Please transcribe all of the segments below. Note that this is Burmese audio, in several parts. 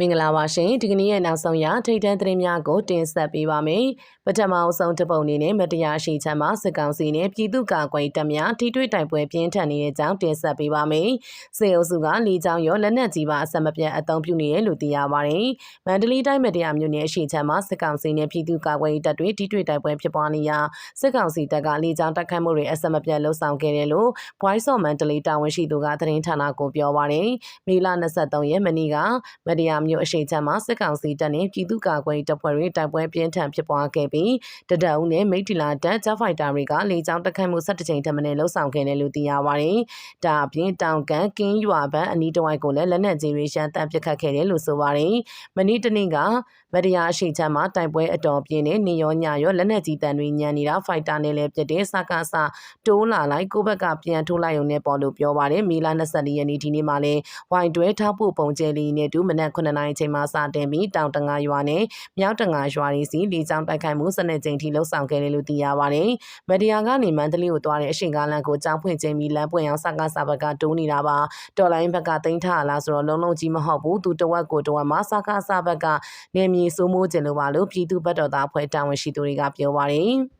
မင်္ဂလာပါရှင်ဒီကနေ့ရဲ့နောက်ဆုံးရထိတ်တန့်သတင်းများကိုတင်ဆက်ပေးပါမယ် ပထမအဆုံးတစ်ပုံအနေနဲ့မတရားရှိချမ်းမှာစစ်ကောင်စီနဲ့ပြည်သူ့ကာကွယ်တပ်များထိတွေ့တိုက်ပွဲပြင်းထန်နေတဲ့အကြောင်းတင်ဆက်ပေးပါမယ်စေအုပ်စုကလေကြောင်းရောလက်နက်ကြီးပါအဆက်မပြတ်အသုံးပြုနေတယ်လို့သိရပါတယ်မန္တလေးတိုင်းမတရားမြို့နယ်အရှိချမ်းမှာစစ်ကောင်စီနဲ့ပြည်သူ့ကာကွယ်တပ်တွေထိတွေ့တိုက်ပွဲဖြစ်ပွားနေရာစစ်ကောင်စီတပ်ကလေကြောင်းတိုက်ခိုက်မှုတွေအဆက်မပြတ်လှုံ့ဆော်ခဲ့တယ်လို့ Voice of Mandalay တာဝန်ရှိသူကသတင်းဌာနကိုပြောပါတယ်မေလ23ရက်မနေ့ကမတရားမြို့အရှိချမ်းမှာစစ်ကောင်စီတပ်နဲ့ပြည်သူ့ကာကွယ်တပ်ဖွဲ့တွေတိုက်ပွဲပြင်းထန်ဖြစ်ပွားခဲ့ပြီးတဒအုပ်နဲ့မိတ်တီလာတပ်ဂျက်ဖိုက်တာတွေကလေကြောင်းတိုက်ခိုက်မှု17ကြိမ်ထပ်မံလှုပ်ဆောင်ခဲ့တယ်လို့သိရပါတယ်။ဒါအပြင်တောင်ကန်ကင်းရွာဘက်အနီးတစ်ဝိုက်ကိုလည်းလက်နက်ကြီးတွေရှမ်းတမ်းပစ်ခတ်ခဲ့တယ်လို့ဆိုပါတယ်။မနေ့တနေ့ကမတရားအရှိချမ်းမှာတိုက်ပွဲအတော်ပြင်းနေနေရောညရောလက်နက်ကြီးတန်တွေညံနေတာဖိုက်တာနဲ့လည်းပြတဲ့စကားစတိုးလာလိုက်ကိုဘက်ကပြန်ထိုးလိုက်ုံနဲ့ပေါ်လို့ပြောပါတယ်မီလာ24ရက်နေ့ဒီနေ့မှာလည်းဝိုင်တွဲထောက်ဖို့ပုံကျဲလီနဲ့တူမနက်9နာရီချိန်မှာစတင်ပြီးတောင်တငါရွာနဲ့မြောက်တငါရွာတွေစီလေကြောင်းတိုက်ခိုက်မှုစနစ်ကြိမ်ထိလှုပ်ဆောင်ခဲ့တယ်လို့သိရပါတယ်မတရားကနေမန္တလေးကိုသွားတဲ့အရှိန်ကားလန်ကိုကြောင်းဖွင့်ခြင်းပြီးလမ်းပွင့်အောင်စကားစဘက်ကတိုးနေတာပါတော်လိုင်းဘက်ကတင်ထားလားဆိုတော့လုံးလုံးကြီးမဟုတ်ဘူးသူတဝက်ကိုတဝက်မှာစကားစဘက်ကနေမြေစိုးမိုးခြင်းလို့ပါလို့ပြည်သူ့ဘက်တော်သားဖွဲ့တာဝန်ရှိသူတွေကပြောပါတယ်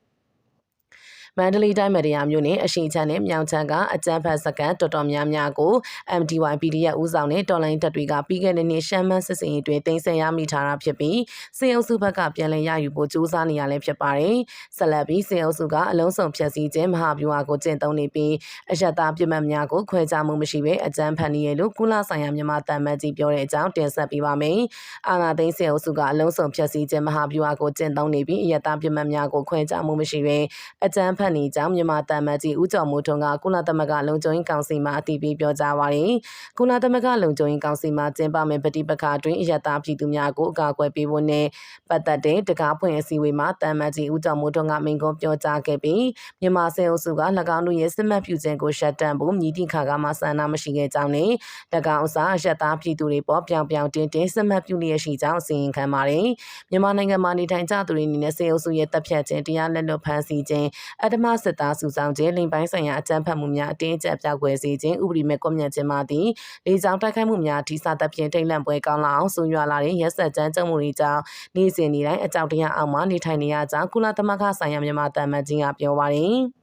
မန္တလေးတိုင်းမရယာမြို့နယ်အရှိချမ်းနဲ့မြောင်ချမ်းကအကြမ်းဖက်စကန်တော်တော်များများကို MDY PDF ဦးဆောင်တဲ့တော်လိုင်းတပ်တွေကပြီးခဲ့တဲ့နှစ်ရှမ်းမန်းစစ်စင်ရေးတွင်တင်ဆက်ရမိထားတာဖြစ်ပြီးစေအုပ်စုဘက်ကပြန်လည်ရယူဖို့ကြိုးစားနေရလဲဖြစ်ပါတယ်။ဆက်လက်ပြီးစေအုပ်စုကအလုံးစုံဖျက်ဆီးခြင်းမဟာဗျူဟာကိုကျင့်သုံးနေပြီးအယက်သားပြစ်မှတ်များကိုခွဲခြားမှုမရှိဘဲအကြမ်းဖက်နေရလို့ကုလဆိုင်ရာမြန်မာတန်မတ်ကြီးပြောတဲ့အကြောင်းတင်ဆက်ပေးပါမယ်။အာနာသိန်းစေအုပ်စုကအလုံးစုံဖျက်ဆီးခြင်းမဟာဗျူဟာကိုကျင့်သုံးနေပြီးအယက်သားပြစ်မှတ်များကိုခွဲခြားမှုမရှိဘဲအကြမ်းဖက်နေကြောင်းမြန်မာတန်မတ်ကြီးဦးကျော်မိုးထွန်းကကုလသမဂ္ဂလုံခြုံရေးကောင်စီမှအတည်ပြုပြောကြားပါတယ်။ကုလသမဂ္ဂလုံခြုံရေးကောင်စီမှကျင်းပမယ့်ပဋိပက္ခအတွင်းအယက်သားပြည်သူများကိုအကာအကွယ်ပေးဖို့နဲ့ပတ်သက်တဲ့တကားဖွင့်အစည်းအဝေးမှာတန်မတ်ကြီးဦးကျော်မိုးထွန်းကမိန့်ခွန်းပြောကြားခဲ့ပြီးမြန်မာစေအုပ်စုက၎င်းတို့ရဲ့စစ်မှတ်ပြုခြင်းကိုရှက်တန့်ဖို့မြည်တိခါကမှဆန္ဒမရှိခဲ့ကြောင်းနဲ့၎င်းအစားအယက်သားပြည်သူတွေပေါ်ပြောင်ပြောင်တင်းတင်းစစ်မှတ်ပြုလျက်ရှိကြောင်းအစီရင်ခံပါတယ်။မြန်မာနိုင်ငံမှာနေထိုင်ကြသူတွေအနေနဲ့စေအုပ်စုရဲ့တပ်ဖြတ်ခြင်းတရားလက်လွတ်ဖမ်းဆီးခြင်းအတ္တမစစ်သားစုဆောင်ခြင်းလိမ်ပိုင်းဆိုင်ရာအကြမ်းဖက်မှုများအတင်းအကျပ်ပြောက်ွယ်စေခြင်းဥပဒေမဲ့ကွပ်မျက်ခြင်းမှသည်လေကြောင်းတိုက်ခိုက်မှုများထိစားသဖြင့်ထိတ်လန့်ပွဲကောင်းလာအောင်ဆိုရွာလာတဲ့ရက်ဆက်ကြမ်းကြုတ်မှုတွေကြောင့်နေ့စဉ်နေ့တိုင်းအကြောက်တရားအောက်မှာနေထိုင်နေရကြောင်းကုလသမဂ္ဂဆိုင်ရာမြန်မာတမန်ကြီးကပြောပါတယ်။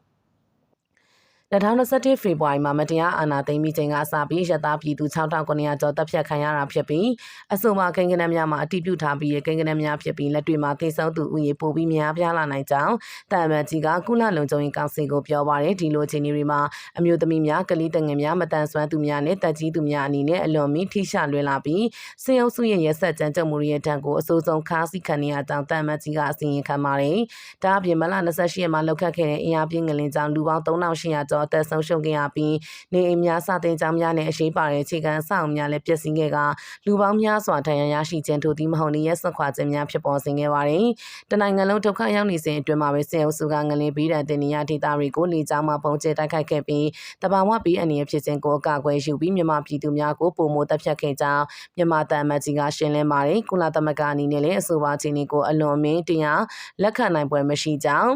2021ဖေဖော်ဝါရီမှာမတရားအာဏာသိမ်းပြီးချိန်ကစပြီးရတာပြည်သူ6900ကျော်တပ်ဖြတ်ခံရတာဖြစ်ပြီးအဆိုပါကိန်းဂဏန်းများမှာအတိပြုထားပြီးကိန်းဂဏန်းများဖြစ်ပြီးလက်တွေ့မှာသိဆုံးသူဥယေပိုပြီးများပြားလာနိုင်ကြောင်းတာမန်ကြီးကကုလလုံခြုံရေးကောင်စီကိုပြောပါတယ်ဒီလိုအခြေအနေတွေမှာအမျိုးသမီးများကလေးတငယ်များမတန်ဆွမ်းသူများနဲ့တက်ကြီးသူများအနေနဲ့အလွန်မီထိရှလွယ်လာပြီးစင်အုပ်စုရဲ့ရက်ဆက်ကြမ်းကြုတ်မှုရဲ့တန်ကိုအဆိုးဆုံးခါးစီခံနေရကြောင်းတာမန်ကြီးကအစီရင်ခံပါတယ်ဒါအပြင်မလ28ရက်မှာလောက်ခတ်ခဲ့တဲ့အင်အားပြင်းငလင်ကြောင့်လူပေါင်း3800ကျော်အသက်ဆုံးရှုံးခဲ့ရပြီးနေအိမ်များစတင်ကြောင်းများနဲ့အရှိပါတဲ့အခြေခံအဆောက်အဦများလည်းပျက်စီးခဲ့ကလူပေါင်းများစွာဒဏ်ရာရရှိခြင်းထို့သည်မဟုတ်နေရက်ဆက်ခွာခြင်းများဖြစ်ပေါ်စေခဲ့ပါတယ်။တနိုင်ငံလုံးဒုက္ခရောက်နေစဉ်အတွင်းမှာပဲစေအုပ်စုကငလင်ပြီးတဲ့တင်နေရဒေသတွေကိုလေကြောင်းမှပုံကျဲတိုက်ခိုက်ခဲ့ပြီးတဘာဝပြီးအနေဖြစ်ခြင်းကိုအကာအကွယ်ယူပြီးမြန်မာပြည်သူများကိုပုံမတပ်ဖြတ်ခဲ့ကြောင်းမြန်မာတန်မတ်ကြီးကရှင်းလင်းပါတယ်။ကုလသမဂ္ဂအနေနဲ့လည်းအဆိုပါချင်းကိုအလွန်မင်းတရားလက်ခံနိုင်ပွဲမရှိကြောင်း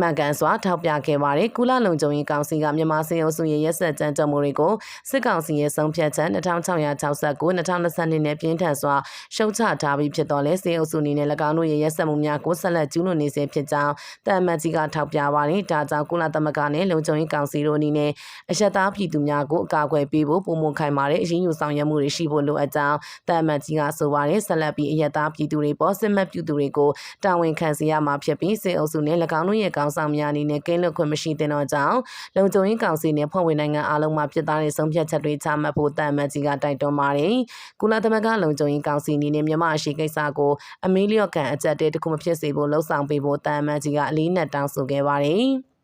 မှန်ကန်စွာထောက်ပြခဲ့ပါတယ်။ကုလလုံခြုံရေးကောင်စီကမြန်မာစစ်အုပ်စုရဲ့ရက်စက်ကြမ်းကြုတ်မှုတွေကိုစစ်ကောင်စီရဲ့ဆုံးဖြတ်ချက်2669 2022နဲ့ပြင်းထန်စွာရှုံချထားပြီးဖြစ်တော့လဲစစ်အုပ်စုအနေနဲ့၎င်းတို့ရဲ့ရက်စက်မှုများကိုဆက်လက်ကျူးလွန်နေစေဖြစ်ကြောင်းတန်မတ်ကြီးကထောက်ပြပါတယ်။ဒါကြောင့်ကုလသမဂ္ဂနဲ့လုံခြုံရေးကောင်စီတို့အနေနဲ့အယက်သားပြည်သူများကိုအကာအကွယ်ပေးဖို့ပုံမခိုင်မာတဲ့အရေးယူဆောင်ရွက်မှုတွေရှိဖို့လိုအပ်ကြောင်းတန်မတ်ကြီးကဆိုပါတယ်။ဆက်လက်ပြီးအယက်သားပြည်သူတွေပေါ်စစ်မှတ်ပြုသူတွေကိုတာဝန်ခံစေရမှာဖြစ်ပြီးစစ်အုပ်စုနဲ့၎င်းတို့ရဲ့ကောင်ဆောင်များအနေနဲ့ကင်းလွတ်ခွင့်မရှိတဲ့တော့ကြောင့်လုံခြုံရေးကောင်စီနဲ့ဖွဲ့ဝင်နိုင်ငံအားလုံးမှာပြည်သားတဲ့ဆုံးဖြတ်ချက်တွေချမှတ်ဖို့တန်မတ်ကြီးကတိုက်တွန်းပါတယ်။ကုလသမဂ္ဂလုံခြုံရေးကောင်စီအနေနဲ့မြန်မာအရှိကိစ္စကိုအမေးလျော့ကန်အကြက်တဲတခုမဖြစ်စေဖို့လှုံ့ဆော်ပေးဖို့တန်မတ်ကြီးကအလေးနက်တောင်းဆိုခဲ့ပါတယ်။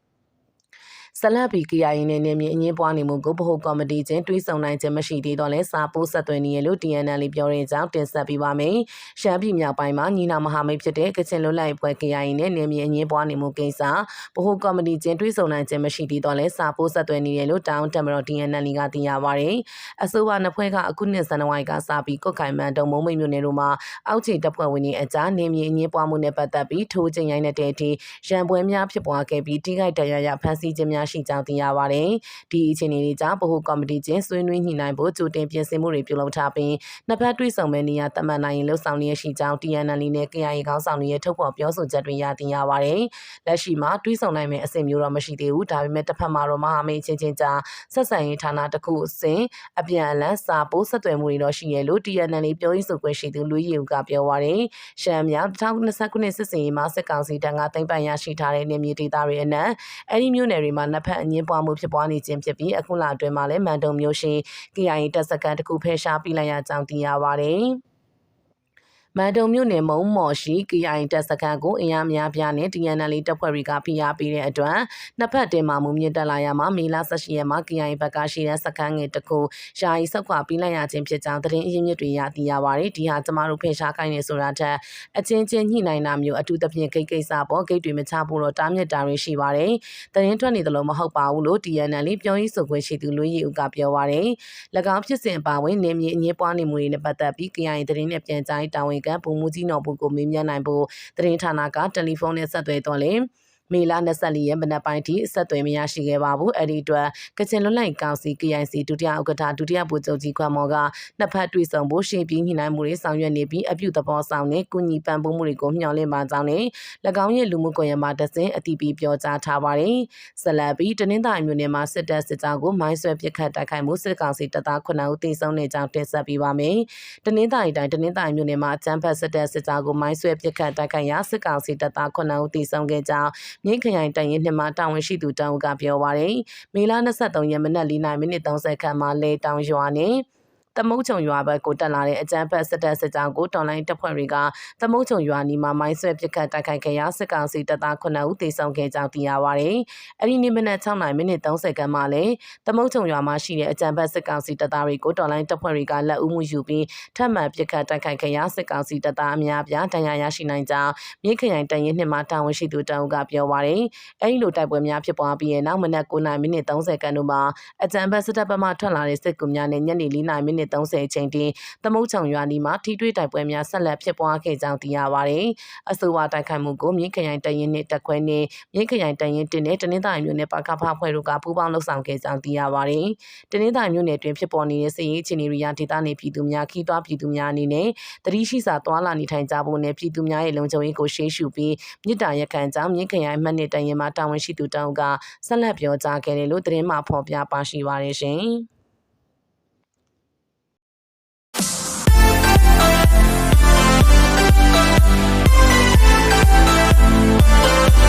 ဇလတ်ပီ KIA နဲ့နေမြေအငင်းပွားနေမှုကိုဗဟိုကော်မတီချင်းတွေးဆောင်နိုင်ခြင်းမရှိသေးတော့လဲစာပိုးဆက်သွယ်နေရလို့ TNL ပြောတဲ့အကြောင်းတင်ဆက်ပေးပါမယ်။ရှမ်းပြည်မြောက်ပိုင်းမှာညီနာမဟာမိတ်ဖြစ်တဲ့ကချင်လွတ်လပ်ရေးဖွဲ့ KIA နဲ့နေမြေအငင်းပွားနေမှုကိစ္စဗဟိုကော်မတီချင်းတွေးဆောင်နိုင်ခြင်းမရှိသေးတော့လဲစာပိုးဆက်သွယ်နေရလို့တောင်းတမတော် TNL ကသိရပါတယ်။အဆိုပါနှစ်ဖွဲ့ကအခုနှစ်ဇန်နဝါရီကစပြီးကုတ်ခိုင်မန်တုံမုံမိတ်မြို့နယ်တို့မှာအောက်ခြေတပ်ဖွဲ့ဝင်တွေအကြားနေမြေအငင်းပွားမှုနဲ့ပတ်သက်ပြီးထိုးကျင်ရိုင်းတဲ့အထိရန်ပွဲများဖြစ်ပွားခဲ့ပြီးထိခိုက်ဒဏ်ရာရဖမ်းဆီးခြင်းများရှိကြောင်းသိရပါတယ်။ဒီအခြေအနေတွေကြောင့်ဗဟိုကော်မတီချင်းဆွေးနွေးညှိနှိုင်းဖို့ကြိုတင်ပြင်ဆင်မှုတွေပြုလုပ်ထားပြီးနှစ်ဖက်တွေ့ဆုံမဲ့နေရာတမန်နိုင်ရင်လှုပ်ဆောင်နေရရှိကြောင်း TNL နဲ့ KIA ခေါင်းဆောင်တွေရဲ့ထုတ်ဖော်ပြောဆိုချက်တွေရသိရပါတယ်။လက်ရှိမှာတွေ့ဆုံနိုင်မယ့်အဆင့်မျိုးတော့မရှိသေးဘူး။ဒါပေမဲ့တစ်ဖက်မှာတော့မဟာမိတ်ချင်းချင်းကြားဆက်ဆံရေးဌာနတစ်ခုအဆင့်အပြန်အလှန်စာပိုးဆက်သွယ်မှုတွေတော့ရှိရလို့ TNL ပြောရေးဆိုခွင့်ရှိသူလူရီဦးကပြောပါတယ်။ရှမ်းမြောက်2029ခုနှစ်စစ်စင်ရေးမှာစစ်ကောင်စီတန်းကသိမ်းပိုင်ရရှိထားတဲ့နေမြေဒေသတွေအနက်အဲဒီမြို့နယ်တွေမှာနှစ်ဖက်အငင်းပွားမှုဖြစ်ပွားနေခြင်းဖြစ်ပြီးအခုလအတွင်းမှာလည်းမန်တုံမြို့ရှိ KIA တပ်စခန်းတစ်ခုဖယ်ရှားပြလိုက်ရကြောင်းသိရပါတယ်။ မန်တုံမြို့နယ်မုံမော်ရှိ KIA တပ်စခန်းကိုအင်အားများပြားနဲ့ TNL တပ်ဖွဲ့တွေကဖိအားပေးတဲ့အတွက်နှစ်ဖက်တင်မာမှုမြင့်တက်လာရမှာမေလ18ရက်မှာ KIA ဘက်ကရှိတဲ့စခန်းငယ်တစ်ခုယာယီဆောက်ခွာပြီးလိုက်ရခြင်းဖြစ်ကြောင်းသတင်းအရင်းမြစ်တွေရသိရပါတယ်။ဒီဟာကျမတို့ဖယ်ရှားခိုင်းနေဆိုတာထက်အချင်းချင်းညှိနှိုင်းတာမျိုးအထူးသဖြင့်ဂိတ်ကိစ္စပေါ်ဂိတ်တွေမချဖို့တော့တားမြစ်တာတွေရှိပါတယ်။သတင်းထွက်နေတယ်လို့မဟုတ်ပါဘူးလို့ TNL ပြောရေးဆိုခွင့်ရှိသူလူကြီးဦးကပြောပါတယ်။၎င်းဖြစ်စဉ်အပါအဝင်နေမြေအငြင်းပွားနေမှုတွေနဲ့ပတ်သက်ပြီး KIA သတင်းနဲ့ပြန်ကြားရေးတာဝန်ခံပုံမှုကြီးနော်ဘူးကိုမေးမြန်းနိုင်ဖို့သတင်းဌာနကတယ်လီဖုန်းနဲ့ဆက်သွယ်တော့လေ မေလ24ရက်မနက်ပိုင်းထိဆက်သွယ်မရရှိခဲ့ပါဘူး။အဲ့ဒီအတွက်ကချင်လွတ်လပ်ကောင်စီ KIC ဒုတိယဥက္ကဋ္ဌဒုတိယဗိုလ်ချုပ်ကြီးခွမ်မော်ကနှစ်ဖက်တွေ့ဆုံဖို့ရှေ့ပြီးညှိနှိုင်းမှုတွေဆောင်ရွက်နေပြီးအပြုသဘောဆောင်တဲ့ကုညီပံ့ပိုးမှုတွေကိုမျှော်လင့်ပါကြောင်းနဲ့၎င်းရဲ့လူမှုကွန်ရက်မှာတဆင့်အတိပီပြောကြားထားပါတယ်။ဆက်လက်ပြီးတနင်္သာရီမြို့နယ်မှာစစ်တပ်စစ်ကြောင်းကိုမိုင်းဆွဲပစ်ခတ်တိုက်ခိုက်မှုစစ်ကောင်စီတပ်သား9ဦးသေဆုံးနေကြောင်းတင်ဆက်ပေးပါမယ်။တနင်္သာရီတိုင်းတနင်္သာရီမြို့နယ်မှာအကြမ်းဖက်စစ်တပ်စစ်ကြောင်းကိုမိုင်းဆွဲပစ်ခတ်တိုက်ခိုက်ရာစစ်ကောင်စီတပ်သား9ဦးသေဆုံးခဲ့ကြောင်းမြင်းခရိုင်တိုင်ရင်နှစ်မှာတာဝန်ရှိသူတောင်ကပြောပါရယ်မေလ23ရက်မနက်4နာရီမိနစ်30ခန့်မှာလေတောင်ရွာနဲ့ သမုတ်ချုံရွာဘက်ကိုတက်လာတဲ့အကြမ်းဖက်စစ်တပ်စစ်ကြောင်းကိုတော်လိုင်းတပ်ဖွဲ့တွေကသမုတ်ချုံရွာနီမှာမိုင်းဆွဲပစ်ခတ်တိုက်ခိုက်ခဲ့ရာစစ်ကောင်စီတပ်သား9ဦးသေဆုံးခဲ့ကြောင်းသိရပါဗျ။အဲဒီနေ့မနက်6နာရီမိနစ်30ခန့်မှာလည်းသမုတ်ချုံရွာမှာရှိတဲ့အကြမ်းဖက်စစ်ကောင်စီတပ်သားတွေကိုတော်လိုင်းတပ်ဖွဲ့တွေကလက်ဦးမှုယူပြီးထပ်မံပစ်ခတ်တိုက်ခိုက်ခဲ့ရာစစ်ကောင်စီတပ်သားအများပြားဒဏ်ရာရရှိနိုင်ကြောင်းမြေခရိုင်တရင်နှစ်မှာတာဝန်ရှိသူတောင်ကပြောပါရယ်။အဲဒီလိုတိုက်ပွဲများဖြစ်ပွားပြီးနောက်မနက်9နာရီမိနစ်30ခန့်တို့မှာအကြမ်းဖက်စစ်တပ်ဘက်မှထွက်လာတဲ့စစ်ကူများနဲ့ညနေ4နာရီမိနစ်30အချိန်တွင်သမုတ်ချောင်ရွာနီမှာထိတွေ့တိုက်ပွဲများဆက်လက်ဖြစ်ပွားခဲ့ကြောင်းသိရပါတယ်။အဆိုပါတိုက်ခိုက်မှုကိုမြင်းခရိုင်တရင်နှင့်တက်ခွဲနှင့်မြင်းခရိုင်တရင်တင်နဲ့တနင်္သာရီမြို့နယ်ပါကဖဖွဲ့တို့ကပူးပေါင်းလှုပ်ဆောင်ခဲ့ကြောင်းသိရပါတယ်။တနင်္သာရီမြို့နယ်တွင်ဖြစ်ပေါ်နေတဲ့စစ်ရေးအခြေအနေတွေရဒေသနေပြည်သူများခီးသွွားပြည်သူများအနေနဲ့တတိရှိစာသွာလာနေထိုင်ကြဖို့နဲ့ပြည်သူများရဲ့လုံခြုံရေးကိုရှေးရှုပြီးမြစ်တာရက်ခံကြောင်းမြင်းခရိုင်မှတ်နှစ်တရင်မှာတာဝန်ရှိသူတောင်းကဆက်လက်ပြောကြားခဲ့တယ်လို့သတင်းမှဖော်ပြပါရှိပါတယ်ရှင်။ Bye.